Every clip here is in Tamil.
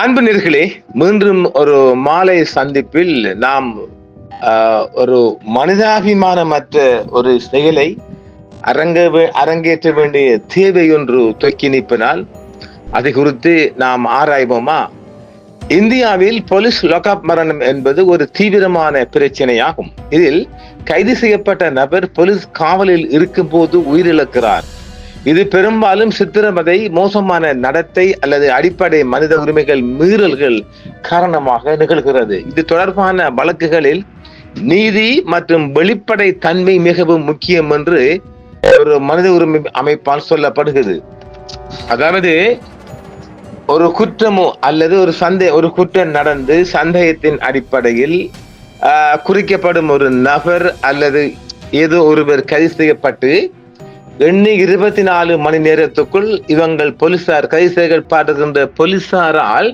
அன்பு நேர்களே மீண்டும் ஒரு மாலை சந்திப்பில் நாம் ஒரு மனிதாபிமானமற்ற ஒரு செயலை அரங்க அரங்கேற்ற வேண்டிய தேவை ஒன்று தொக்கி நிற்பினால் அது குறித்து நாம் ஆராய்வோமா? இந்தியாவில் போலீஸ் லாக்அப் மரணம் என்பது ஒரு தீவிரமான பிரச்சனையாகும். இதில் கைது செய்யப்பட்ட நபர் போலீஸ் காவலில் இருக்கும்போது உயிரிழக்கிறார். இது பெரும்பாலும் சித்திரவதை மோசமான நடத்தை அல்லது அடிப்படை மனித உரிமைகள் மீறல்கள் காரணமாக நிகழ்கிறது. இது தொடர்பான வழக்குகளில் நீதி மற்றும் வெளிப்படை தன்மை மிகவும் முக்கியம் என்று ஒரு மனித உரிமை அமைப்பால் சொல்லப்படுகிறது. அதாவது ஒரு குற்றமோ அல்லது ஒரு சந்தே ஒரு குற்றம் நடந்து சந்தேகத்தின் அடிப்படையில் குறிக்கப்படும் ஒரு நபர் அல்லது ஏதோ ஒருவர் கைது செய்யப்பட்டு எண்ணி இருபத்தி நாலு மணி நேரத்துக்குள் இவங்கள் போலீசார் கைது செய்யப்படுகின்ற போலீசாரால்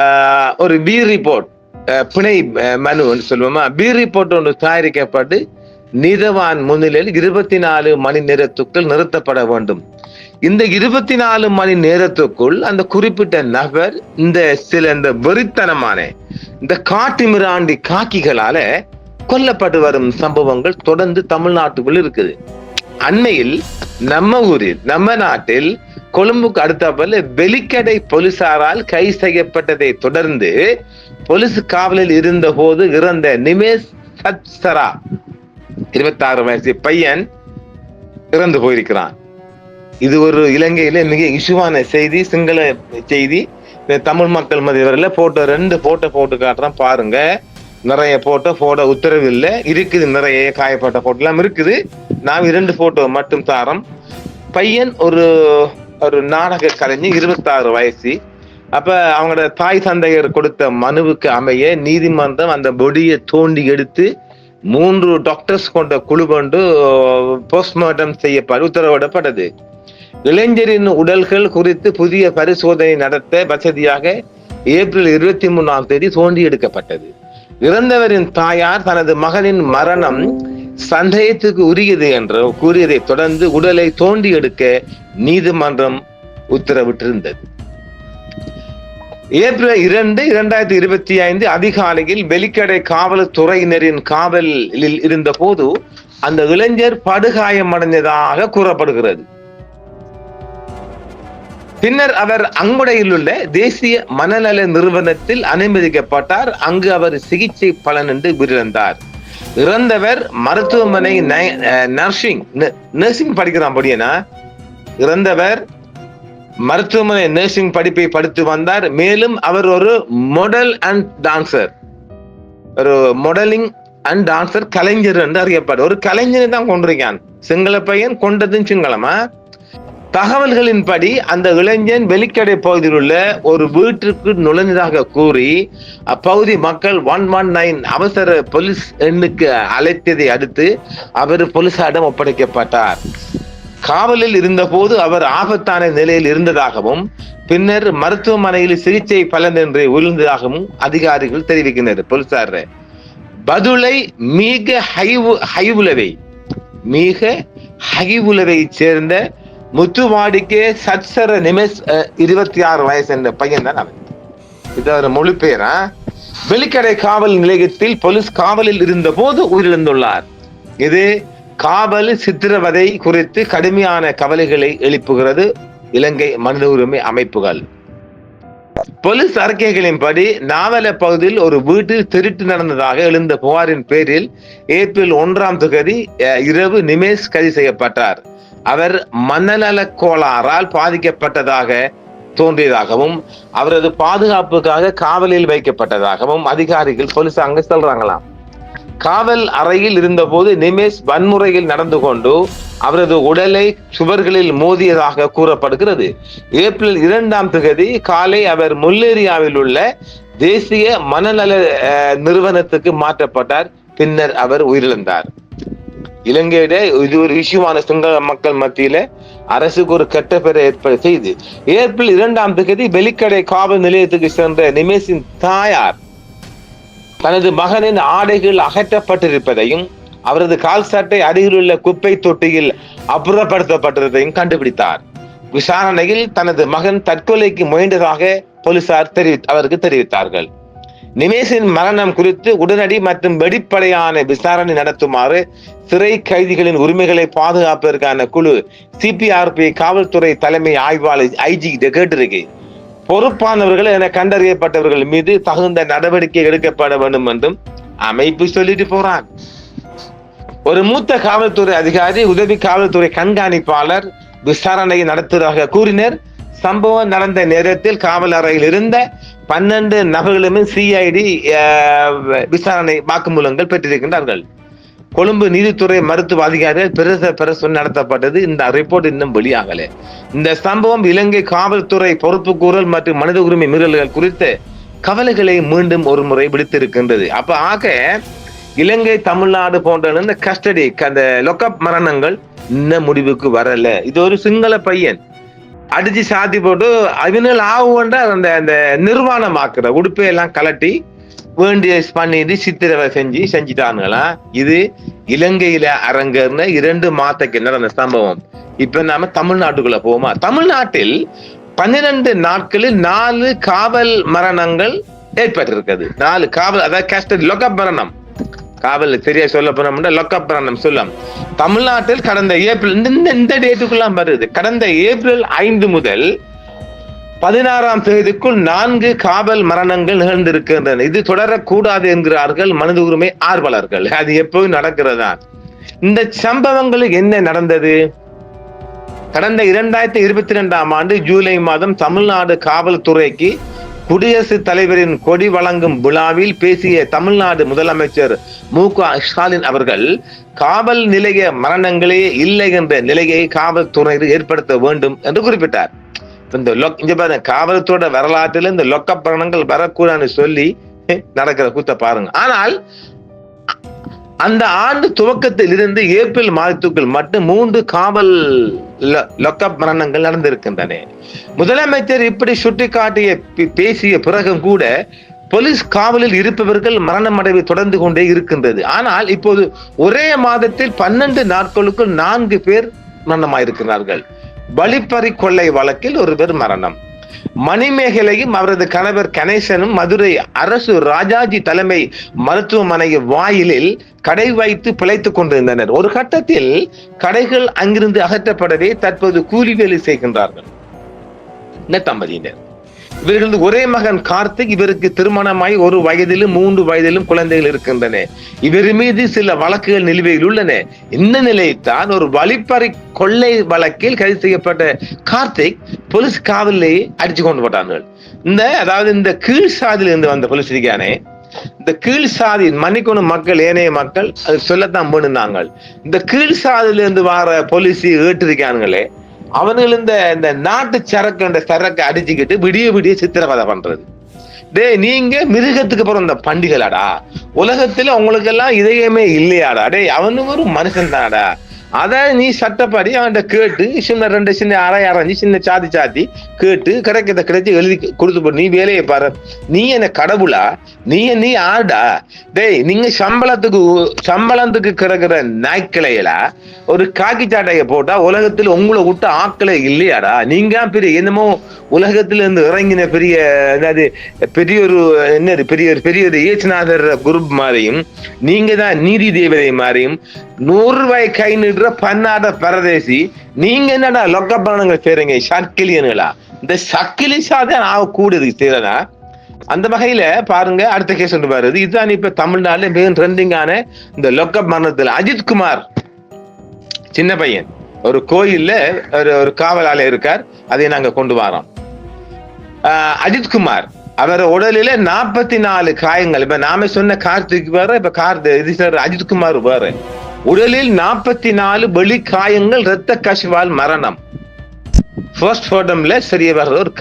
ஆஹ், ஒரு பி ரிப்போர்ட் பிணை மனு சொல்லுவோமா? பி ரிப்போர்ட் ஒன்று தயாரிக்கப்பட்டு நீதவான் முன்னிலையில் இருபத்தி நாலு மணி நேரத்துக்குள் நிறுத்தப்பட வேண்டும். இந்த இருபத்தி நாலு மணி நேரத்துக்குள் அந்த குறிப்பிட்ட நபர் இந்த சில இந்த வெறித்தனமான இந்த காட்டு மிராண்டி காக்கிகளால கொல்லப்பட்டு வரும் சம்பவங்கள் தொடர்ந்து தமிழ்நாட்டுக்குள் இருக்குது. அண்மையில் நம்ம ஊரில் நம்ம நாட்டில் கொழும்புக்கு அடுத்தபோல வெலிக்கடை போலீசாரால் கைது செய்யப்பட்டதை தொடர்ந்து போலீஸ் காவலில் இருந்த போது இறந்த நிமேஷ் சத்சரா இருபத்தாறு வயசு பையன் இறந்து போயிருக்கிறான். இது ஒரு இலங்கையில மிக இஷ்யூவான செய்தி சிங்கள செய்தி. இந்த தமிழ் மக்கள் மதியவரில் போட்டோ ரெண்டு போட்டோ போட்டு காட்டுறேன் பாருங்க. நிறைய போட்டோ போட உத்தரவு இல்லை. இருக்குது நிறைய காயப்பட்ட போட்டோ எல்லாம் இருக்குது. நாம் இரண்டு போட்டோ மட்டும் தாரம். பையன் ஒரு ஒரு நாடக கலைஞர் இருபத்தாறு வயசு. அப்ப அவங்களோட தாய் தந்தையர் கொடுத்த மனுவுக்கு அமைய நீதிமன்றம் அந்த பொடியை தோண்டி எடுத்து மூன்று டாக்டர்ஸ் கொண்ட குழு கொண்டு போஸ்ட்மார்ட்டம் செய்யப்பட உத்தரவிடப்பட்டது. இளைஞரின் உடல்கள் குறித்து புதிய பரிசோதனை நடத்த வசதியாக ஏப்ரல் இருபத்தி மூணாம் தேதி தோண்டி எடுக்கப்பட்டது. இறந்தவரின் தாயார் தனது மகனின் மரணம் சந்தேகத்துக்கு உரியது என்று கூறியதை தொடர்ந்து உடலை தோண்டி எடுக்க நீதிமன்றம் உத்தரவிட்டிருந்தது. ஏப்ரல் இரண்டு இரண்டாயிரத்தி இருபத்தி ஐந்து அதிகாலையில் வெலிக்கடை காவல்துறையினரின் காவலில் இருந்த போது அந்த இளைஞர் படுகாயமடைந்ததாக கூறப்படுகிறது. பின்னர் அவர் அங்குடையில் உள்ள தேசிய மனநல நிறுவனத்தில் அனுமதிக்கப்பட்டார். அங்கு அவர் சிகிச்சை பலனின்றி உயிரிழந்தார். இறந்தவர் மருத்துவமனை நர்சிங் நர்சிங் படிக்கிறான் படியனா இறந்தவர் மருத்துவமனை நர்சிங் படிப்பை படித்து வந்தார். மேலும் அவர் ஒரு மாடல் அண்ட் டான்சர் ஒரு மாடலிங் அண்ட் டான்சர் கலைஞர் என்று அறியப்பாடு ஒரு கலைஞரை தான் கொண்டிருக்கான். சிங்கள பையன் கொண்டதும் சிங்களமா? தகவல்களின்படி அந்த இளைஞன் வெளிக்கடை பகுதியில் உள்ள ஒரு வீட்டிற்கு நுழைந்ததாக கூறி அப்பகுதி மக்கள் ஒன் ஒன் நைன் அவசர போலீஸ் எண்ணுக்கு அழைத்ததை அடுத்து அவர் போலீசாரிடம் ஒப்படைக்கப்பட்டார். காவலில் இருந்தபோது அவர் ஆபத்தான நிலையில் இருந்ததாகவும் பின்னர் மருத்துவமனையில் சிகிச்சை பலனின்றி உயர்ந்ததாகவும் அதிகாரிகள் தெரிவிக்கின்றனர். போலீசார் பதுளை மிக ஹைவு ஹைவுலவை மிக ஹைவுலவை சேர்ந்த முத்துவாடிக்கே சட்சர நிமிஷ் இருபத்தி ஆறு வயசு என்ற பையன் தான் அவன். இது ஒரு மொழிபெயரா வெளிக்கடை காவல் நிலையத்தில் போலீஸ் காவலில் இருந்த போது உயிரிழந்துள்ளார். இது காவல் சித்திரவதை குறித்து கடுமையான கவலைகளை எழுப்புகிறது இலங்கை மனித உரிமை அமைப்புகள். போலீஸ் அறிக்கைகளின்படி நாவல பகுதியில் ஒரு வீட்டில் திருட்டு நடந்ததாக எழுந்த புகாரின் பேரில் ஏப்ரல் ஒன்றாம் தொகுதி இரவு நிமேஷ் கைது செய்யப்பட்டார். அவர் மனநல கோளாறால் பாதிக்கப்பட்டதாக தோன்றியதாகவும் அவரது பாதுகாப்புக்காக காவலில் வைக்கப்பட்டதாகவும் அதிகாரிகள் போலீஸ் அங்க சொல்றாங்களாம். காவல் அறையில் இருந்தபோது நிமேஷ் வன்முறையில் நடந்து கொண்டு அவரது உடலை சுவர்களில் மோதியதாக கூறப்படுகிறது. ஏப்ரல் இரண்டாம் தேதி காலை அவர் முல்லேரியாவில் உள்ள தேசிய மனநல அஹ், நிறுவனத்துக்கு மாற்றப்பட்டார். பின்னர் அவர் உயிரிழந்தார். இலங்கையிட இது ஒரு விஷயமான சிங்கள மக்கள் மத்தியில அரசுக்கு ஒரு கெட்ட பெயரை ஏற்பட செய்து. ஏப்ரல் இரண்டாம் தேதி வெலிக்கடை காவல் நிலையத்துக்கு சென்ற நிமேஷின் தாயார் தனது மகனின் ஆடைகள் அகற்றப்பட்டிருப்பதையும் அவரது கால் சட்டை அருகிலுள்ள குப்பை தொட்டியில் அப்புறப்படுத்தப்பட்டிருப்பதையும் கண்டுபிடித்தார். விசாரணையில் தனது மகன் தற்கொலைக்கு முயன்றதாக போலீசார் தெரிவி அவருக்கு தெரிவித்தார்கள். நிமேஷின் மரணம் குறித்து உடனடி மற்றும் வெளிப்படையான விசாரணை நடத்துமாறு சிறை கைதிகளின் உரிமைகளை பாதுகாப்பதற்கான குழு சிபிஆர்பி காவல்துறை தலைமை ஆய்வாளர் ஐஜி கேட்டிருக்கு. பொறுப்பானவர்கள் என கண்டறியப்பட்டவர்கள் மீது தகுந்த நடவடிக்கை எடுக்கப்பட வேண்டும் என்றும் அமைப்பு சொல்லிட்டு போறான் ஒரு மூத்த காவல்துறை அதிகாரி உதவி காவல்துறை கண்காணிப்பாளர் விசாரணையை நடத்துவதாக கூறினர். சம்பவம் நடந்த நேரத்தில் காவல் அறையில் இருந்த பன்னெண்டு நபர்களுமே சிஐடி விசாரணை வாக்குமூலங்கள் பெற்றிருக்கின்றார்கள். கொழும்பு நீதித்துறை மருத்துவ அதிகாரிகள் பிரச பிரசு நடத்தப்பட்டது. இந்த ரிப்போர்ட் இன்னும் வெளியாகல. இந்த சம்பவம் இலங்கை காவல்துறை பொறுப்புக்கூறல் மற்றும் மனித உரிமை மீறல்கள் குறித்த கவலைகளை மீண்டும் ஒரு முறை விடுத்திருக்கின்றது. அப்ப ஆக இலங்கை தமிழ்நாடு போன்ற இந்த கஸ்டடி அந்த லொக்கப் மரணங்கள் இன்னும் முடிவுக்கு வரல. இது ஒரு சிங்கள பையன். அடிச்சு சாத்தி போட்டு அவனால் ஆகுன்ற அந்த அந்த நிர்வாணம் ஆக்குற உடுப்பை உடுப்பையெல்லாம் கலட்டி வேண்டிய பண்ணிட்டு சித்திரவை செஞ்சு செஞ்சுட்டானுங்களாம் இது இலங்கையில அரங்கர்னு இரண்டு மாதத்துக்கு அந்த சம்பவம். இப்ப நாம தமிழ்நாட்டுக்குள்ள போவோமா? தமிழ்நாட்டில் பன்னிரண்டு நாட்களில் நாலு காவல் மரணங்கள் ஏற்பட்டிருக்கிறது. நாலு காவல் அதாவது கஸ்டடி லொக்கப் மரணம். காவல் சரியா சொல்ல போனோம்னா லொக்கப் பிராணம் சொல்லலாம். தமிழ்நாட்டில் கடந்த ஏப்ரல் இந்த இந்த டேட்டுக்குலாம் வருது. கடந்த ஏப்ரல் ஐந்து முதல் பதினாறாம் தேதிக்குள் நான்கு காவல் மரணங்கள் நிகழ்ந்திருக்கின்றன. இது தொடரக்கூடாது என்கிறார்கள் மனித உரிமை ஆர்வலர்கள். அது எப்போதும் நடக்கிறதா? இந்த சம்பவங்களுக்கு என்ன நடந்தது? கடந்த இரண்டாயிரத்தி இருபத்தி ரெண்டாம் ஆண்டு ஜூலை மாதம் தமிழ்நாடு காவல்துறைக்கு குடியரசுத் தலைவரின் கொடி வழங்கும் விழாவில் பேசிய தமிழ்நாடு முதலமைச்சர் மு. க. ஸ்டாலின் அவர்கள் காவல் நிலைய மரணங்களே இல்லை என்ற நிலையை காவல்துறையினர் ஏற்படுத்த வேண்டும் என்று குறிப்பிட்டார். இந்த லொக் இங்க பாருங்க காவல்துறை வரலாற்றில் இந்த லொக்க மரணங்கள் வரக்கூடாதுன்னு சொல்லி நடக்கிற கூத்த பாருங்க. ஆனால் அந்த ஆண்டு துவக்கத்தில் இருந்து ஏப்ரல் மாதத்துக்குள் மட்டும் மூன்று காவல் லொக்கப் மரணங்கள் நடந்திருக்கின்றன. முதலமைச்சர் இப்படி சுட்டிக்காட்டிய பேசிய பிறகும் கூட போலீஸ் காவலில் இருப்பவர்கள் மரணம் அடைவை தொடர்ந்து கொண்டே இருக்கின்றது. ஆனால் இப்போது ஒரே மாதத்தில் பன்னெண்டு நாட்களுக்குள் நான்கு பேர் மரணமாயிருக்கிறார்கள். வழிப்பறி கொள்ளை வழக்கில் ஒரு பேர் மரணம். மணிமேகலையும் அவரது கணவர் கணேசனும் மதுரை அரசு ராஜாஜி தலைமை மருத்துவமனை வாயிலில் கடை வைத்து பிழைத்துக் கொண்டிருந்தனர். ஒரு கட்டத்தில் கடைகள் அங்கிருந்து அகற்றப்படவே தற்போது கூலி வேலை செய்கின்றார்கள். இந்த தம்பதியினர் இவர்களது ஒரே மகன் கார்த்திக் இவருக்கு திருமணமாய் ஒரு வயதிலும் மூன்று வயதிலும் குழந்தைகள் இருக்கின்றன. இவர் மீது சில வழக்குகள் நிலுவையில் உள்ளன. இந்த நிலையைத்தான் ஒரு வழிப்பறை கொள்ளை வழக்கில் கைது செய்யப்பட்ட கார்த்திக் போலீஸ் காவலிலேயே அடிச்சு கொண்டு போட்டார்கள். இந்த அதாவது இந்த கீழ் சாதியில இருந்து வந்த போலீஸ் இருக்கானே இந்த கீழ் சாதி மன்னிக்கணும் மக்கள் ஏனைய மக்கள் அது சொல்லத்தான் பண்ணுனாங்க இந்த கீழ் சாதியிலிருந்து வர போலீஸ் ஏற்றிருக்கானுங்களே அவனுகள் இந்த இந்த நாட்டு சரக்கு இந்த சரக்கை அடிச்சுக்கிட்டு விடிய விடிய சித்திரவதை பண்றது. டேய் நீங்க மிருகத்துக்கு பிறந்த பண்டிகளாடா. உலகத்துல உங்களுக்கு எல்லாம் இதயமே இல்லையாடா. டே அவனு ஒரு மனுஷன் தானடா அதை நீ சட்டப்படி அவன்கிட்ட கேட்டு சின்ன ரெண்டு சின்ன அரை அரைஞ்சி சின்ன சாத்தி சாத்தி கேட்டு கிடைக்கிறத கிடைச்சி எழுதி கொடுத்து போ நீ வேலையை பாரு. நீ என்ன கடவுளா? நீ நீ ஆடா? டேய் நீங்க சம்பளத்துக்கு சம்பளத்துக்கு கிடக்குற நாய்க்கிளையில? ஒரு காக்கி சாட்டையை போட்டா உலகத்தில் உங்களை விட்டு ஆக்களை இல்லையாடா? நீங்க பெரிய என்னமோ உலகத்துல இருந்து இறங்கின பெரிய அதாவது பெரிய ஒரு என்னது பெரிய ஒரு பெரிய ஒரு இயேசுநாதர் குரூப் மாதிரியும் நீங்க தான் நீதி தேவதை மாதிரியும் நூறு ரூபாய் கை நிடுற பன்னாட பரதேசி நீங்க என்னடா லொக்க பணங்கள் செய்றீங்க சக்கிலியனுங்களா இந்த சக்கிலி சாதான் ஆக கூடுது செய்யறதா அந்த வகையில பாருங்க அடுத்த கேஸ் ஒன்று வருது. இதுதான் இப்ப தமிழ்நாடுல மிக ட்ரெண்டிங்கான இந்த லொக்க மரணத்துல அஜித் குமார். சின்ன பையன். ஒரு கோயில்ல ஒரு ஒரு காவலாளர் இருக்கார். அதை நாங்க கொண்டு வரோம். அஜித் குமார். அவர் உடலில நாற்பத்தி நாலு காயங்கள். இப்ப நாம சொன்ன கார்த்திக் வேற இப்ப கார்த் இது அஜித் குமார் வேற. உடலில் நாற்பத்தி நாலு வெளி காயங்கள் இரத்த கசிவால் மரணம் ஃபர்ஸ்ட் ஃபோட்டம்ல சரிய வர்ற ஒரு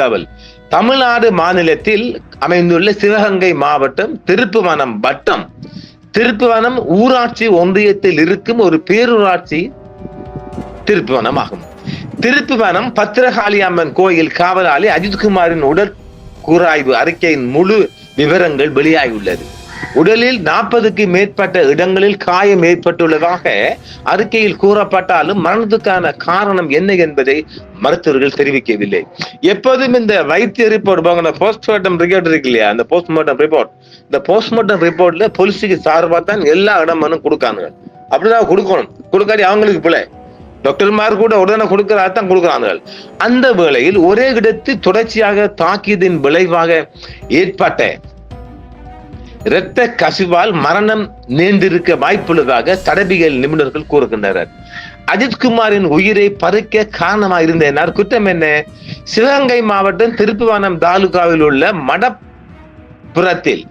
தகவல். தமிழ்நாடு மாநிலத்தில் அமைந்துள்ள சிவகங்கை மாவட்டம் திருப்புவனம் வட்டம். திருப்புவனம் ஊராட்சி ஒன்றியத்தில் இருக்கும் ஒரு பேரூராட்சி திருப்புவனம் ஆகும். திருப்புவனம் பத்திரகாளி அம்மன் கோயில் காவலாளி அஜித்குமாரின் உடற்கூராய்வு அறிக்கையின் முழு விவரங்கள் வெளியாகியுள்ளது. உடலில் நாற்பதுக்கு மேற்பட்ட இடங்களில் காயம் ஏற்பட்டுள்ளதாக அறிக்கையில் கூறப்பட்டாலும் மரணத்துக்கான காரணம் என்ன என்பதை மருத்துவர்கள் தெரிவிக்கவில்லை. எப்போதும் இந்த வைத்திய ரிப்போர்ட் போஸ்ட்மார்ட்டம் ரிப்போர்ட் இருக்கு இல்லையா? அந்த போஸ்ட்மார்ட்டம் ரிப்போர்ட் இந்த போஸ்ட்மார்ட்டம் ரிப்போர்ட்ல போலீஸுக்கு சார்பாக தான் எல்லா இடமனும் கொடுக்காங்க அப்படிதான் கொடுக்கணும். கொடுக்காட்டி அவங்களுக்கு பிள்ளை டாக்டர்மார் கூட உடனே கொடுக்கிறா தான் அந்த வேளையில் ஒரே இடத்தில் தொடர்ச்சியாக தாக்கியதின் விளைவாக ஏற்பட்ட இரத்த கசிவால் மரணம் நேர்ந்திருக்க வாய்ப்புள்ளதாக தடபிகள் நிபுணர்கள் கூறுகின்றனர். அஜித்குமாரின் உயிரை பறிக்க காரணமாக இருந்த என்னார் குற்றம் என்ன? சிவகங்கை மாவட்டம் திருப்புவனம் தாலுகாவில் உள்ள மடப்புறத்தில்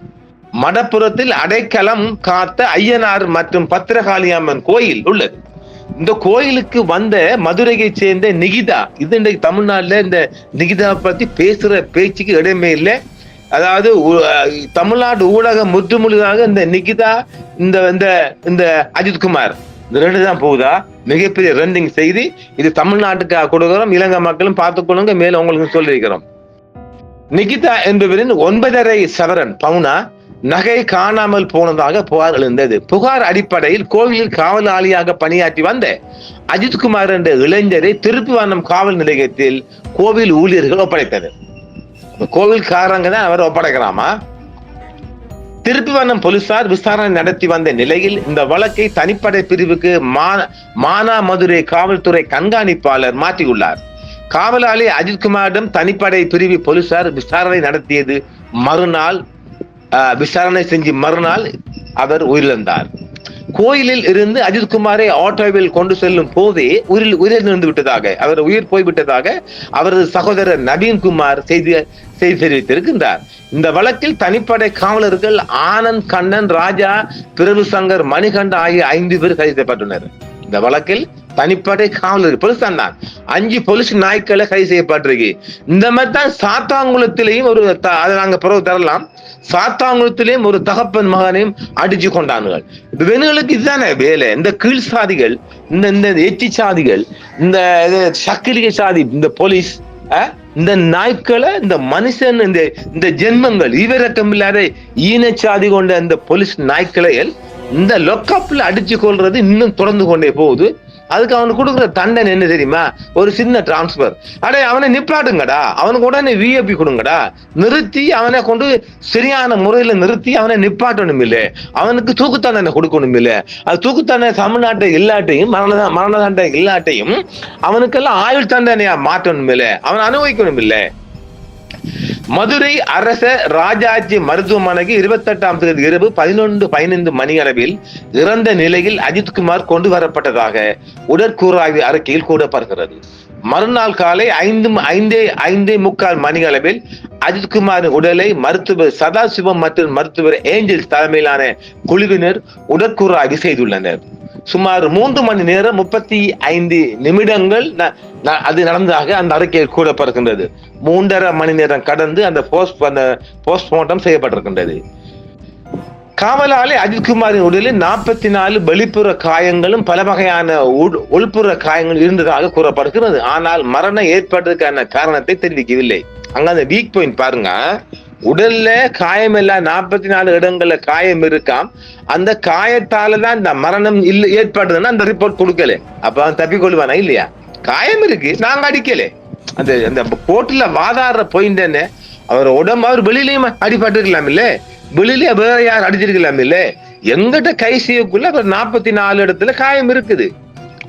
மடப்புறத்தில் அடைக்கலம் காத்த ஐயனார் மற்றும் பத்திரகாளி அம்மன் கோயில் உள்ளது. இந்த கோயிலுக்கு வந்த மதுரையை சேர்ந்த நிகிதா இது இன்றைக்கு தமிழ்நாட்டுல இந்த நிகிதா பத்தி பேசுற பேச்சுக்கு இடமே இல்லை. அதாவது தமிழ்நாடு ஊடகம் முற்றுமுழுதாக இந்த நிகிதா இந்த இந்த இந்த அஜித்குமார் இந்த ரெண்டு தான் போகுதா? மிகப்பெரிய ரன்னிங் செய்தி. இது தமிழ்நாட்டுக்காக கொடுக்கிறோம். இலங்கை மக்களும் பார்த்துக்கொள்ளுங்க மேலும் உங்களுக்கு சொல்லியிருக்கிறோம். நிகிதா என்பவரின் ஒன்பதரை சவரன் பவுனா நகை காணாமல் போனதாக புகார் எழுந்தது. புகார் அடிப்படையில் கோவிலில் காவலாளியாக பணியாற்றி வந்த அஜித்குமார் என்ற இளைஞரை திருப்புவனம் காவல் நிலையத்தில் கோவில் ஊழியர்கள் ஒப்படைத்தனர். கோவில்காரங்க தான் அவர் ஒப்படைக்கிறாமா? திருப்புவனம் போலீசார் விசாரணை நடத்தி வந்த நிலையில் இந்த வழக்கை தனிப்படை பிரிவுக்கு மா- மானாமதுரை காவல்துறை கண்காணிப்பாளர் மாற்றியுள்ளார். காவலாளி அஜித்குமாரிடம் தனிப்படை பிரிவு போலீசார் விசாரணை நடத்தியது மறுநாள் ஆஹ், விசாரணை செஞ்சு மறுநாள் அவர் உயிரிழந்தார். கோயிலில் இருந்து அஜித்குமாரை ஆட்டோவில் கொண்டு செல்லும் போதே உயிரில் உயிரிழந்து விட்டதாக அவர் உயிர் போய்விட்டதாக அவரது சகோதரர் நவீன்குமார் செய்தி செய்தி தெரிவித்திருக்கின்றார். இந்த வழக்கில் தனிப்படை காவலர்கள் ஆனந்த் கண்ணன் ராஜா பிரபு சங்கர் மணிகண்ட ஆகிய ஐந்து பேர் கைது செய்யப்பட்டுள்ளனர். இந்த வழக்கில் தனிப்படை காவலர் போலீஸ் தான் அஞ்சு போலீஸ் நாய்க்களை கைது செய்யப்பட்டிருக்கு. இந்த மாதிரி தான் சாத்தாங்குளத்திலையும் ஒரு அதை நாங்க பிறகு தரலாம். சாத்தாங்குளத்திலேயும் ஒரு தகப்பன் மகனையும் அடிச்சு கொண்டானுகள். இப்ப இவனுங்களுக்கு இதுதானே வேலை. இந்த கீழ் சாதிகள் இந்த இந்த எச்சி சாதிகள் இந்த இது சாதி இந்த போலீஸ் இந்த நாய்க்களை இந்த மனுஷன் இந்த இந்த ஜென்மங்கள் ஈவிரக்கம் இல்லாத ஈனச்சாதி கொண்ட இந்த போலீஸ் நாய்க்களை இந்த லொக்கப்ல அடிச்சு கொள்றது இன்னும் தொடர்ந்து கொண்டே போகுது. அதுக்கு அவனுக்கு கொடுக்குற தண்டனை என்ன தெரியுமா? ஒரு சின்ன டிரான்ஸ்பர் அடே அவனை நிப்பாட்டுங்கடா. அவனுக்கு உடனே விஏபி கொடுங்கடா. நிறுத்தி அவனை கொண்டு சரியான முறையில நிறுத்தி அவனை நிப்பாட்டணும் இல்லை அவனுக்கு தூக்கு தண்டனை கொடுக்கணும் இல்லை அது தூக்கு தண்டனை தமிழ்நாட்டை இல்லாட்டையும் மரண மரண தண்டனை இல்லாட்டையும் அவனுக்கெல்லாம் ஆயுள் தண்டனையா மாற்றணும் இல்லை அவன் அனுபவிக்கணும் இல்லை மதுரை அரச ராஜாஜி மருத்துவமனைக்கு இருபத்தெட்டாம் தேதி இரவு பதினொன்று பதினைந்து மணி அளவில் இறந்த நிலையில் அஜித்குமார் கொண்டு வரப்பட்டதாக உடற்கூறாய்வு அறிக்கையில் கூறப்படுகிறது. மறுநாள் காலை ஐந்து ஐந்தே ஐந்தே முக்கால் மணி அளவில் அஜித்குமாரின் உடலை மருத்துவர் சதாசிவம் மற்றும் மருத்துவர் ஏஞ்சல்ஸ் தலைமையிலான குழுவினர் உடற்கூறாய்வு செய்துள்ளனர். சுமார் மூன்று மணி நேரம் முப்பத்தி ஐந்து நிமிடங்கள் ந- அது நடந்ததாக அந்த அறிக்கையில் கூறப்படுகின்றது. மூன்றரை மணி நேரம் கடந்து அந்த போஸ்ட் அந்த போஸ்ட்மார்ட்டம் செய்யப்பட்டிருக்கின்றது. காவலாளி அஜித்குமாரின் உடலில் நாற்பத்தி நாலு வெளிப்புற காயங்களும் பல வகையான உள்- உள்புற காயங்கள் இருந்ததாக கூறப்படுகிறது. ஆனால் மரணம் ஏற்பட்டதுக்கான காரணத்தை தெரிவிக்கவில்லை. அங்க அந்த வீக் பாயிண்ட் பாருங்க. உடல்ல காயம் எல்லாம் நாற்பத்தி நாலு இடங்கள்ல காயம் இருக்காம். அந்த காயத்தால தான் இந்த மரணம் இல்ல ஏற்படுதுன்னா அந்த ரிப்போர்ட் கொடுக்கல. அப்ப அவன் தப்பிக்கொள்வானா இல்லையா? காயம் இருக்கு நாங்க அடிக்கல. அந்த அந்த கோர்ட்ல வாதாடுற பாயிண்ட் என்ன? அவர் உடம்பு அவர் வெளியிலயும் அடிபட்டிருக்கலாம் இல்ல? வெளியில வேற யார் அடிச்சிருக்கலாம் இல்ல? எங்கிட்ட கை செய்யக்குள்ள அவர் நாற்பத்தி நாலு இடத்துல காயம் இருக்குது.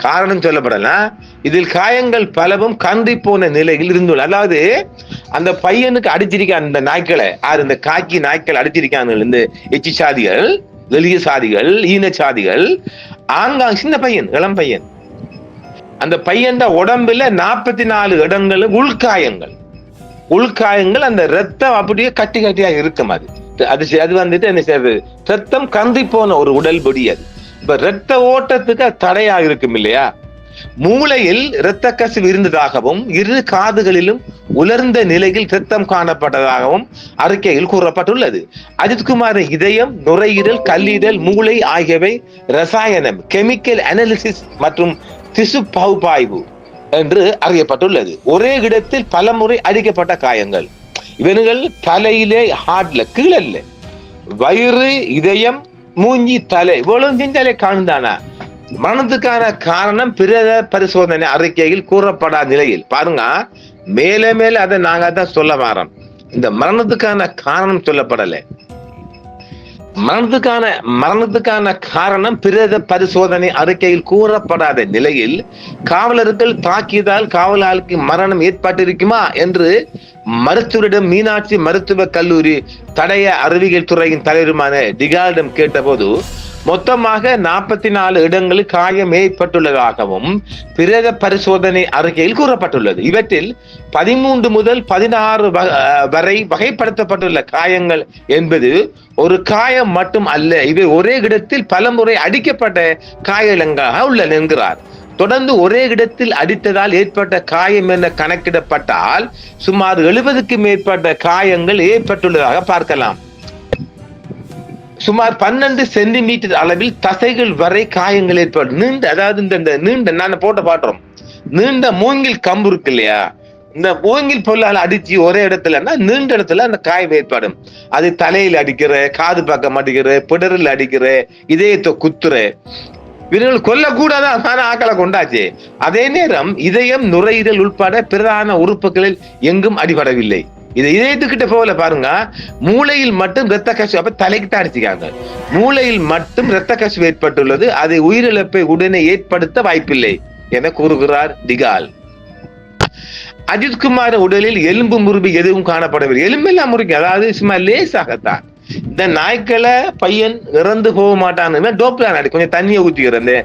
காரணம் சொல்லப்படலாம் இதில் காயங்கள் பலவும் கந்தி போன நிலையில் இருந்துள்ள அதாவது அந்த பையனுக்கு அடிச்சிருக்கான் இந்த நாய்க்களை. ஆறு இந்த காக்கி நாய்க்கள் அடிச்சிருக்காங்க இந்த எச்சி சாதிகள் எளிய சாதிகள் ஈன சாதிகள். ஆங்காங் சின்ன பையன் இளம் பையன். அந்த பையன் உடம்புல நாற்பத்தி நாலு இடங்கள் உள்காயங்கள். உள்காயங்கள் அந்த ரத்தம் அப்படியே கட்டி கட்டியா இருக்கும் அது. அது அது வந்துட்டு என்ன செய்யுது? ரத்தம் கந்தி போன ஒரு உடல் பொடி அது. இப்ப ரத்த ஓட்டத்துக்கு தடையாக தடையா இருக்கும் இல்லையா? மூளையில் இரத்த கசிவு இருந்ததாகவும் இரு காதுகளிலும் உலர்ந்த நிலையில் ரத்தம் காணப்பட்டதாகவும் அறிக்கையில் கூறப்பட்டுள்ளது. அஜித்குமாரின் இதயம் நுரையீரல் கல்லீரல் மூளை ஆகியவை ரசாயனம் கெமிக்கல் அனாலிசிஸ் மற்றும் திசு பகுப்பாய்வு என்று அறியப்பட்டுள்ளது. ஒரே இடத்தில் பலமுறை அடிக்கப்பட்ட காயங்கள். இவனுங்கள் தலையிலே ஹார்ட்ல கீழல்ல. வயிறு இதயம் மூஞ்சி தலை இவ்வளவு செஞ்சாலே காணுதானா மனதுக்கான காரணம் பிரேத பரிசோதனை அறிக்கையில் கூறப்படாத நிலையில் பாருங்க மேலே மேலே அதை நாங்க தான் சொல்ல வரோம் இந்த மரணத்துக்கான காரணம் சொல்லப்படலை மரணத்துக்கான மரணத்துக்கான காரணம் பிரேத பரிசோதனை அறிக்கையில் கூறப்படாத நிலையில் காவலர்கள் தாக்கியதால் காவலாளுக்கு மரணம் ஏற்பட்டிருக்குமா என்று மருத்துவரிடம் மீனாட்சி மருத்துவ கல்லூரி தடைய அறிவியல் துறையின் தலைவருமான டிகாலிடம் கேட்டபோது மொத்தமாக நாற்பத்தி நாலு இடங்களில் காயம் ஏற்பட்டுள்ளதாகவும் பிரேத பரிசோதனை அறிக்கையில் கூறப்பட்டுள்ளது. இவற்றில் பதிமூன்று முதல் பதினாறு வ- வரை வகைப்படுத்தப்பட்டுள்ள காயங்கள் என்பது ஒரு காயம் மட்டும் அல்ல இவை ஒரே இடத்தில் பலமுறை அடிக்கப்பட்ட காயங்களாக உள்ளன என்கிறார். தொடர்ந்து ஒரே இடத்தில் அடித்ததால் ஏற்பட்ட காயம் என கணக்கிடப்பட்டால் சுமார் எழுபதுக்கு மேற்பட்ட காயங்கள் ஏற்பட்டுள்ளதாக பார்க்கலாம். சுமார் பன்னெண்டு சென்டிமீட்டர் அளவில் தசைகள் வரை காயங்கள் ஏற்படும். நீண்ட அதாவது இந்த நீண்ட நான் போட்ட பாட்டுறோம். நீண்ட மூங்கில் கம்பு இருக்கு இல்லையா? இந்த மூங்கில் பொருளால் அடிச்சு ஒரே இடத்துலன்னா நீண்ட இடத்துல அந்த காயம் ஏற்படும். அது தலையில் அடிக்கிற காது பக்கம் அடிக்கிற பிடரில் அடிக்கிற இதயத்தை குத்துற. இவர்கள் கொல்லக்கூடாதான் ஆனா ஆக்களை கொண்டாச்சு. அதே நேரம் இதயம் நுரையீரல் உட்பட பிரதான உறுப்புகளில் எங்கும் அடிபடவில்லை. இது இதயத்துக்கிட்ட போகல பாருங்க. மூளையில் மட்டும் இரத்த கசிவு அப்ப தலைக்கு தான் அடிச்சுக்காங்க மூளையில் மட்டும் இரத்த கசிவு ஏற்பட்டுள்ளது அதை உயிரிழப்பை உடனே ஏற்படுத்த வாய்ப்பில்லை என கூறுகிறார் டிகால் அஜித்குமார் உடலில் எலும்பு முறிவு எதுவும் காணப்படவில்லை. எலும்பெல்லாம் முறிக்கும் அதாவது சும்மா லேசாகத்தான். இந்த நாய்க்களை பையன் இறந்து போக மாட்டான்னு. டோப்லான் அடி. கொஞ்சம் தண்ணியை ஊத்திக்கிற இந்த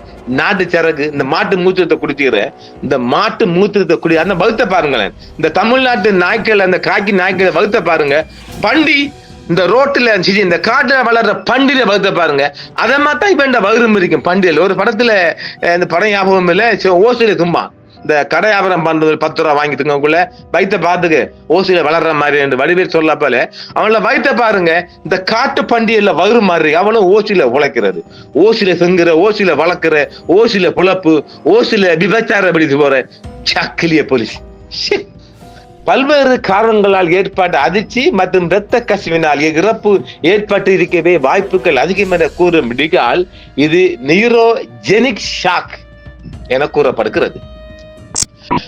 நாட்டு சரக்கு இந்த மாட்டு மூத்திரத்தை குடிச்சுக்கிறேன். இந்த மாட்டு மூத்திரத்தை குடி அந்த வகுத்த பாருங்களேன். இந்த தமிழ்நாட்டு நாய்க்கள் அந்த காக்கி நாய்க்களை வகுத்த பாருங்க. பண்டி இந்த ரோட்டுல சிஜி இந்த காட்டுல வளர்ற பண்டிகை வகுத்த பாருங்க. அதை மாத்தான் இப்போ இந்த வகுரும் இருக்கும் பண்டியல் ஒரு படத்துல இந்த படம் ஞாபகம் இல்லை. ஓசிலே தும்பான் இந்த கடை வியாபாரம் பண்றது பத்து ரூபா வாங்கிட்டுங்கக்குள்ள வயிற்ற பாத்துக்கு ஓசியில வளர்ற மாதிரி என்று வடிவேல் சொல்ல போல அவங்கள வயிற்ற பாருங்க இந்த காட்டு பண்டிகையில வயிறு மாதிரி அவளும் ஓசியில உழைக்கிறது. ஓசியில செங்குற ஓசியில வளர்க்கிற ஓசியில புழப்பு ஓசியில விபச்சார பிடித்து போற சக்கிலிய போலீஸ். பல்வேறு காரணங்களால் ஏற்பட்ட அதிர்ச்சி மற்றும் இரத்த கசிவினால் இறப்பு ஏற்பட்டு இருக்கவே வாய்ப்புகள் அதிகம் என கூறும் டிகால் இது நியூரோஜெனிக் ஷாக் என கூறப்படுகிறது.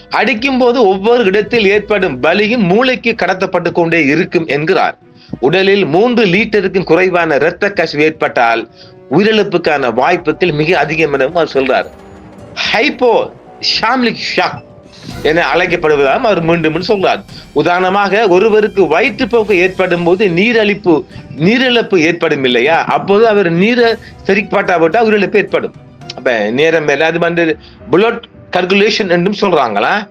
அடிக்கும் போது ஒவ்வொரு இடத்தில் ஏற்படும் வலியும் மூளைக்கு கடத்தப்பட்டு கொண்டே இருக்கும் என்கிறார். உடலில் மூன்று லீட்டருக்கும் குறைவான இரத்த கசிவு ஏற்பட்டால் உயிரிழப்புக்கான வாய்ப்புகள் மிக அதிகம் எனவும் அவர் சொல்றார். ஹைப்போ ஷாம்லிக் ஷாக் என அழைக்கப்படுவதாகவும் அவர் மீண்டும் சொல்றார். உதாரணமாக ஒருவருக்கு வயிற்றுப்போக்கு ஏற்படும் போது நீரழிப்பு நீரிழப்பு ஏற்படும் இல்லையா? அப்போது அவர் நீரை சரிப்பட்டாவிட்டா உயிரிழப்பு ஏற்படும். அப்ப நேரம் மேல அது வந்து புல்லட் கல்குலேஷன் என்றும் சொல்றாங்களா?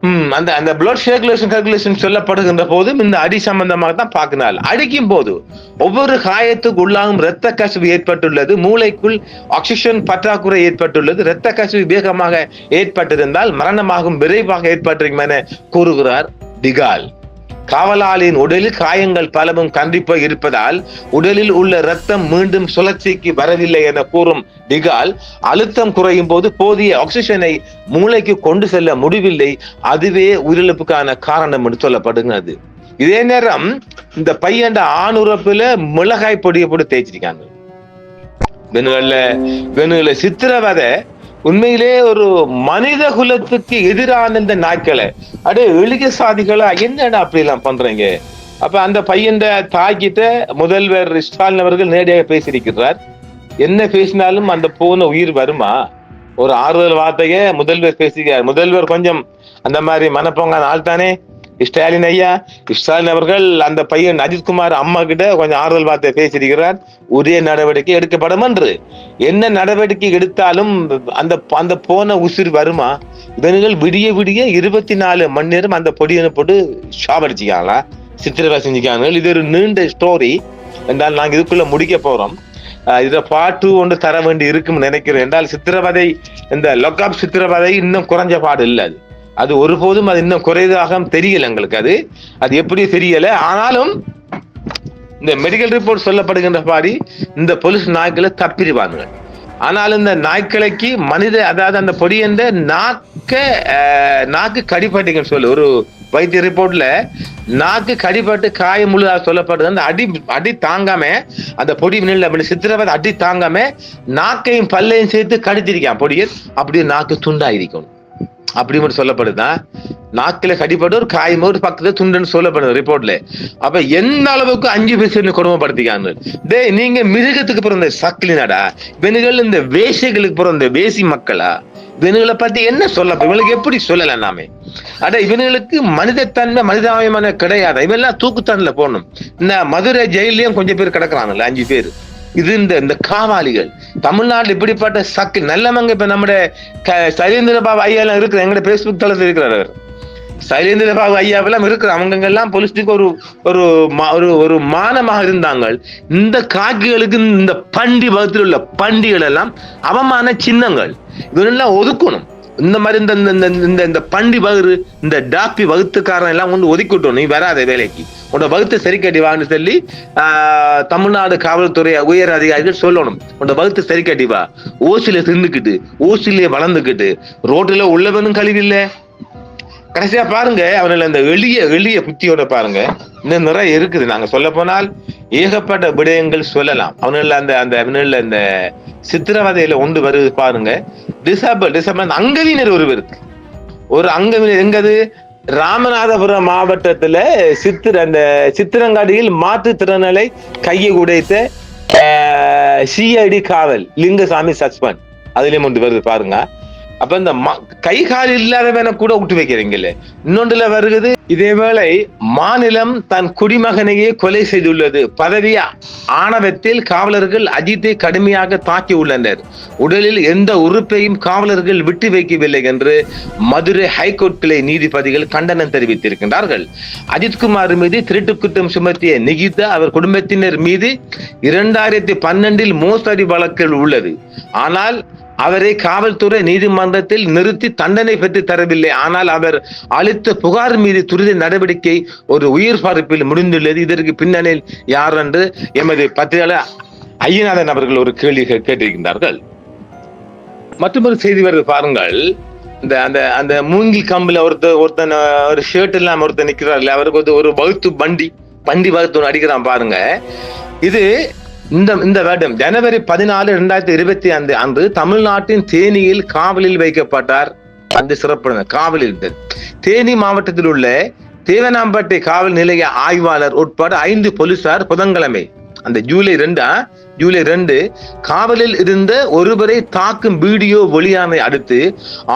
ம் அந்த அந்த பிளட் சர்க்குலேஷன் கல்குலேஷன் சொல்லப்படுகின்ற போதும் இந்த அடி சம்பந்தமாக தான் பார்க்கணும் அடிக்கும் போது ஒவ்வொரு காயத்துக்கு உள்ளாகும் இரத்த கசிவு ஏற்பட்டுள்ளது. மூளைக்குள் ஆக்சிஜன் பற்றாக்குறை ஏற்பட்டுள்ளது. இரத்த கசிவு வேகமாக ஏற்பட்டிருந்தால் மரணமாகும் விரைவாக ஏற்பட்டிருக்கும் என கூறுகிறார் திகால். காவலாளியின் உடலில் காயங்கள் பலவும் கண்டிப்பாக இருப்பதால் உடலில் உள்ள ரத்தம் மீண்டும் சுழற்சிக்கு வரவில்லை என கூறும் டிகால் அழுத்தம் குறையும் போது போதிய ஆக்சிஜனை மூளைக்கு கொண்டு செல்ல முடியவில்லை அதுவே உயிரிழப்புக்கான காரணம் என்று சொல்லப்படுகிறது. இதே நேரம் இந்த பையன் ஆணுறப்புல மிளகாய் பொடியை போட்டு தேய்ச்சிருக்காங்க. வெணுகல்ல வெணுகல சித்திரவதை உண்மையிலே ஒரு மனித குலத்துக்கு எதிரான இந்த நாட்களை அடே எளிய சாதிகளா என்னடா அப்படி எல்லாம் பண்றீங்க? அப்ப அந்த பையன் தாக்கிட்ட முதல்வர் ஸ்டாலின் அவர்கள் நேரடியாக பேசியிருக்கிறார். என்ன பேசினாலும் அந்த போன உயிர் வருமா? ஒரு ஆறுதல் வார்த்தைய முதல்வர் பேசுகிறார். முதல்வர் கொஞ்சம் அந்த மாதிரி மனப்போங்க ஆள் தானே ஸ்டாலின் ஐயா ஸ்டாலின் அவர்கள் அந்த பையன் அஜித்குமார் அம்மா கிட்ட கொஞ்சம் ஆறுதல் வார்த்தை பேசியிருக்கிறார். உரிய நடவடிக்கை எடுக்கப்படும் என்று. என்ன நடவடிக்கை எடுத்தாலும் அந்த அந்த போன உசிர் வருமா? இவனுங்கள் விடிய விடிய இருபத்தி நாலு மணி நேரம் அந்த பொடியனை போட்டு சாவடிச்சிக்காங்களா சித்திரவதை செஞ்சுக்காங்க இது ஒரு நீண்ட ஸ்டோரி என்றால் நாங்கள் இதுக்குள்ள முடிக்க போறோம். இதில் பாட்டு ஒன்று தர வேண்டி இருக்கும்னு நினைக்கிறேன். என்றால் சித்திரவதை இந்த லொக்காப் சித்திரவதை இன்னும் குறைஞ்ச பாடு இல்லை அது. அது ஒருபோதும் அது இன்னும் குறையதாக தெரியல எங்களுக்கு. அது அது எப்படி தெரியல? ஆனாலும் இந்த மெடிக்கல் ரிப்போர்ட் சொல்லப்படுகின்ற பாடி இந்த போலீஸ் நாய்க்களை தப்பிடுவாங்க. ஆனாலும் இந்த நாய்க்களைக்கு மனித அதாவது அந்த பொடியந்த நாக்க நாக்கு கடிப்பட்டிங்கன்னு சொல்லு. ஒரு வைத்திய ரிப்போர்ட்ல நாக்கு கடிப்பட்டு காயம் முழுதாக சொல்லப்படுது. அந்த அடி அடி தாங்காம அந்த பொடி வினில் அப்படி சித்திரவதை அடி தாங்காம நாக்கையும் பல்லையும் சேர்த்து கடித்திருக்கான் பொடியில் அப்படியே நாக்கு துண்டாயிருக்கணும் அப்படி மட்டும் சொல்லப்படுதுதான் நாக்கில கடிப்பட்டு ஒரு காயம் ஒரு பக்கத்துல துண்டுன்னு சொல்லப்படுது ரிப்போர்ட்ல அப்ப எந்த அளவுக்கு அஞ்சு பேசு கொடுமைப்படுத்திக்காங்க? டேய் நீங்க மிருகத்துக்கு பிறந்த சக்கிலினாடா இவனுகள் இந்த வேசைகளுக்கு பிறந்த வேசி மக்களா? இவனுகளை பத்தி என்ன சொல்ல இவங்களுக்கு எப்படி சொல்லல நாமே? அட இவனுங்களுக்கு மனிதத்தன்மை மனிதாபிமான கிடையாது? இவெல்லாம் தூக்குத்தன்ல போகணும் இந்த மதுரை ஜெயிலையும் கொஞ்சம் பேர் கிடக்குறாங்கல்ல அஞ்சு பேர். இது இந்த இந்த காவாலிகள். தமிழ்நாட்டில் இப்படிப்பட்ட சக்கு நல்லவங்க இப்ப நம்முடைய சைலேந்திர பாபு ஐயா எல்லாம் இருக்கிற எங்களுடைய பேஸ்புக் தளத்தில் இருக்கிறார் அவர். சைலேந்திர பாபு ஐயாவெல்லாம் இருக்கிற அவங்க எல்லாம் பொலிஸ்டிக் ஒரு ஒரு மா- ஒரு ஒரு மானமாக இருந்தாங்க இந்த காக்கிகளுக்கு இந்த பண்டி பகுதியில் உள்ள பண்டிகள் எல்லாம் அவமான சின்னங்கள். இவனெல்லாம் ஒதுக்கணும். இந்த மாதிரி இந்த இந்த- இந்த இந்த இந்த பண்டி வகுறு இந்த டாப்பி வகுத்துக்காரன் எல்லாம் கொண்டு ஒதுக்கிட்டோம் நீ வராத வேலைக்கு. உன்னோட வகுத்து சரி கட்டி வான்னு சொல்லி தமிழ்நாடு காவல்துறை உயர் அதிகாரிகள் சொல்லணும். உன்னோட வகுத்து சரி கட்டி வா. ஓசில தின்னுக்கிட்டு ஓசிலே வளர்ந்துக்கிட்டு ரோட்டில் உள்ளவனும் கழிவு கடைசியா பாருங்க அவனில் அந்த எளிய எளிய புத்தியோட பாருங்க. இன்னும் நிறைய இருக்குது. நாங்க சொல்ல போனால் ஏகப்பட்ட விடயங்கள் சொல்லலாம். அவனில் அந்த அந்த அவனில் இந்த சித்திரவதையில ஒன்று வருது பாருங்க. டிசபிள் டிசபிள் அங்கவினர் ஒருவர். இருக்கு ஒரு அங்கவினர் எங்கது? ராமநாதபுரம் மாவட்டத்துல சித்திர அந்த சித்திரங்காடியில் மாற்றுத்திறனாளை கையை உடைத்த சிஐடி காவல் லிங்கசாமி சஸ்பெண்ட் அதுலயும் ஒன்று வருது பாருங்க. அப்ப இந்த ம- கை கால் இல்லாதவன கூட விட்டு வைக்கிறீங்களே. இன்னொன்றுல வருகிறது இதேவேளை மாநிலம் தன் குடிமகனையே கொலை செய்துள்ளது. பதவியா? ஆணவத்தில் காவலர்கள் அஜித்தை கடுமையாக தாக்கி உள்ளனர். உடலில் எந்த உறுப்பையும் காவலர்கள் விட்டு வைக்கவில்லை என்று மதுரை ஹைகோர்ட் கிளை நீதிபதிகள் கண்டனம் தெரிவித்திருக்கின்றார்கள். அஜித்குமார் மீது திருட்டு குற்றம் சுமத்திய நிகிதா அவர் குடும்பத்தினர் மீது இரண்டாயிரத்தி பன்னெண்டில் மோசடி வழக்கில் உள்ளது. ஆனால் அவரை காவல்துறை நீதிமன்றத்தில் நிறுத்தி தண்டனை பெற்று தரவில்லை. ஆனால் அவர் அளித்த புகார் மீது துரித நடவடிக்கை ஒரு உயிர் பார்ப்பில் முடிந்துள்ளது. இதற்கு பின்னணியில் யார் என்று எமது பத்திரிகையாளர் ஐயநாதன் அவர்கள் ஒரு கேள்வி கே- கேட்டிருக்கின்றார்கள். மற்றொரு செய்தி வருது பாருங்கள். இந்த அந்த அந்த மூங்கில் கம்பில் ஒருத்தர் ஒருத்தன் ஒரு ஷர்ட் இல்லாம ஒருத்தர் நிக்கிறார்ல. அவருக்கு வந்து ஒரு வகுத்து வண்டி வண்டி வகுத்து ஒன்று அடிக்கிறான் பாருங்க. இது இந்த இந்த வருடம் ஜனவரி பதினாலு இரண்டாயிரத்தி இருபத்தி ஐந்து அன்று தமிழ்நாட்டின் தேனியில் காவலில் வைக்கப்பட்டார். அந்த சிறப்பு காவலில் தேனி மாவட்டத்தில் உள்ள தேவனாம்பேட்டை காவல் நிலைய ஆய்வாளர் உட்பட ஐந்து போலீசார் புதன்கிழமை அந்த ஜூலை ரெண்டா ஜூலை ரெண்டு காவலில் இருந்த ஒருவரை தாக்கும் வீடியோ வெளியான அடுத்து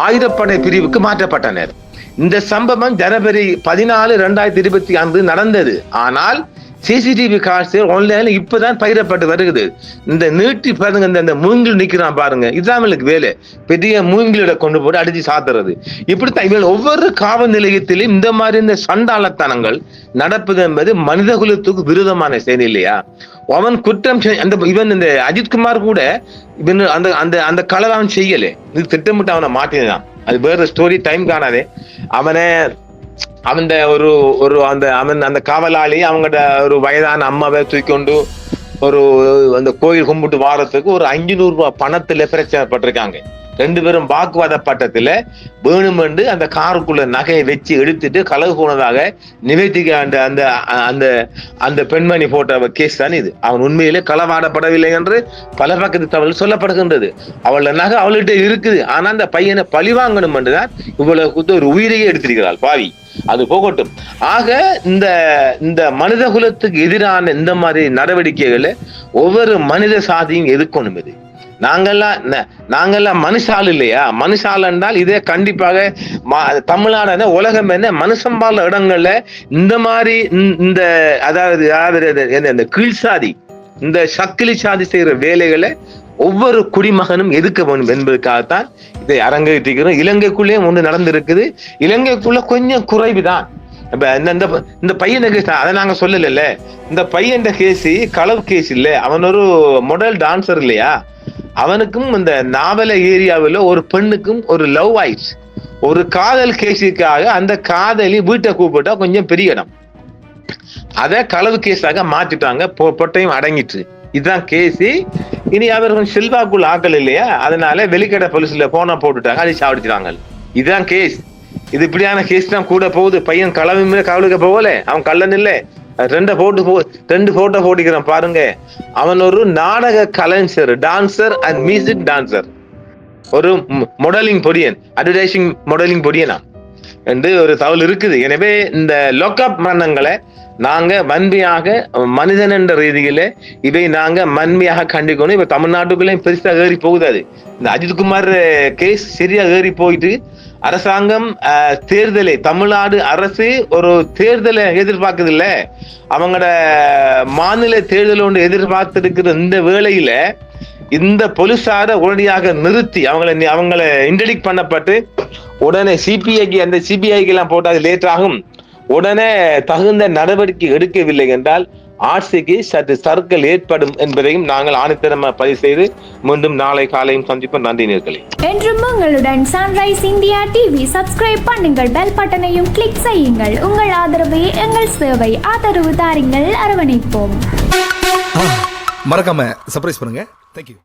ஆயுதப்படை பிரிவுக்கு மாற்றப்பட்டனர். இந்த சம்பவம் ஜனவரி பதினாலு இரண்டாயிரத்தி இருபத்தி ஐந்து நடந்தது. ஆனால் சிசிடிவி காட்சிகள் ஆன்லைன்ல இப்பதான் பயிரப்பட்டு வருகிறது இந்த நீட்டி பாருங்க இந்த இந்த மூங்கில் நிக்கிறான் பாருங்க. இதுதான் வேலை. பெரிய மூங்கிலிட கொண்டு போட்டு அடிச்சு சாத்துறது. இப்படித்தான் இவன் ஒவ்வொரு காவல் நிலையத்திலும் இந்த மாதிரி இந்த சண்டாளத்தனங்கள் நடப்பது என்பது மனித குலத்துக்கு விரோதமான செயல் இல்லையா? அவன் குற்றம் அந்த இவன் இந்த அஜித்குமார் கூட இவன் அந்த அந்த அந்த களவை அவன் செய்யலை. இது திட்டமிட்டு அவனை மாட்டினான். அது வேற ஸ்டோரி டைம் காணாதே. அவனை அவன் ஒரு ஒரு அந்த அவன் அந்த காவலாளி அவங்கட ஒரு வயதான அம்மாவை தூக்கிக்கொண்டு ஒரு அந்த கோயில் கும்பிட்டு வாரத்துக்கு ஒரு அஞ்சு ரூபாய் பணத்துல பிரச்சனை பட்டிருக்காங்க ரெண்டு பேரும் வாக்குவாத பட்டத்துல வேணுமென்று அந்த காருக்குள்ள நகையை வச்சு எடுத்துட்டு கலகு போனதாக நிவேதிக்க அந்த அந்த அந்த அந்த பெண்மணி போட்ட கேஸ் தான் இது. அவன் உண்மையிலே களவாடப்படவில்லை என்று பல பக்கத்து தகவல் சொல்லப்படுகின்றது. அவள நகை அவள்கிட்ட இருக்குது. ஆனா அந்த பையனை பழிவாங்கணும் என்றுதான் இவ்வளவு ஒரு உயிரையே எடுத்திருக்கிறாள் பாவி. அது போகட்டும். ஆக இந்த இந்த மனித குலத்துக்கு எதிரான இந்த மாதிரி நடவடிக்கைகளை ஒவ்வொரு மனித சாதியும் எதிர்க்கணும் இது. நாங்கெல்லாம் நாங்கெல்லாம் மனுஷால் இல்லையா? மனுஷால் என்றால் இதே கண்டிப்பாக தமிழ்நாடு என்ன, உலகம் என்ன மனுஷன் இடங்கள்ல இந்த மாதிரி இந்த- அதாவது அதாவது என்ன, இந்த கீழ்சாதி இந்த சக்கிலி சாதி செய்யற வேலைகளை ஒவ்வொரு குடிமகனும் எதுக்க வேண்டும் என்பதற்காகத்தான் இதை அரங்கேற்றிக்கிறோம் இலங்கைக்குள்ளேயும் ஒன்று நடந்திருக்குது. இலங்கைக்குள்ள கொஞ்சம் குறைவு தான் இப்ப இந்த இந்த இந்த பையனுக்கு அதை நாங்க சொல்லல இந்த பையன் கேசி களவு கேஸ் இல்ல. அவன் ஒரு மொடல் டான்சர் இல்லையா? அவனுக்கும் இந்த நாவல ஏரியாவில் ஒரு பெண்ணுக்கும் ஒரு லவ் ஆயிடுச்சு ஒரு காதல் கேஸுக்காக அந்த காதலி வீட்டை கூப்பிட்டா கொஞ்சம் பெரிய இடம். அதை களவு கேஸாக மாத்திட்டாங்க. பொ- பொட்டையும் அடங்கிட்டு. இதுதான் கேசி இனி அவர்கள் செல்வாக்குள் ஆக்கல் ஆக்கள் இல்லையா? அதனால வெளிக்கடை போலீஸ்ல போனா போட்டுட்டாங்க அதை சாவடிச்சிட்டாங்க. இதுதான் கேஸ் இது இப்படியான கேஸ் தான் கூட போகுது. பையன் களவு மேல போகல. அவன் கள்ளன் இல்ல. ரெண்ட போட்டு போ ரெண்டு போட்டோ போட்டிக்கிறான் பாருங்க. அவன் ஒரு நாடக கலைஞர் டான்சர் அண்ட் மியூசிக் டான்சர் ஒரு மாடலிங் பொடியன் அட்வர்டைசிங் மாடலிங் பொடியனா. என்று ஒரு தகவல் இருக்குது. எனவே இந்த லோக்கப் மரணங்களை நாங்க வன்மையாக மனிதன் என்ற ரீதியில இதை நாங்க மன்மையாக கண்டிக்கணும். இப்ப தமிழ்நாட்டுக்குள்ளேயும் பெருசா ஏறி போகுதாது. இந்த அஜித்குமார் கேஸ் சரியா ஏறி போயிட்டு அரசாங்கம் தேர்தலை தமிழ்நாடு அரசு ஒரு தேர்தலை எதிர்பார்க்குது இல்ல அவங்களோட மாநில தேர்தல் ஒன்று எதிர்பார்த்திருக்கிற இந்த வேளையில இந்த போலீசார உடனடியாக நிறுத்தி அவங்கள அவங்கள இன்டர்டிக் பண்ணப்பட்டு உடனே சிபிஐக்கு அந்த சிபிஐக்கு எல்லாம் போட்டால் லேட் ஆகும். உடனே தகுந்த நடவடிக்கை எடுக்கவில்லை என்றால் ஆட்சிக்கு சற்று சறுக்கல் ஏற்படும் என்பதையும் நாங்கள் ஆணித்தரமாக பதிவு செய்து மீண்டும் நாளை காலையும் சந்திப்போம். நன்றி நேர்களே. என்றும் உங்களுடன் சன்ரைஸ் இந்தியா டிவி சப்ஸ்கிரைப் பண்ணுங்கள். பெல் பட்டனையும் கிளிக் செய்யுங்கள். உங்கள் ஆதரவே எங்கள் சேவை ஆதரவு தாருங்கள். அரவணைப்போம். மறக்காம சர்ப்ரைஸ் பண்ணுங்க. தேங்க்யூ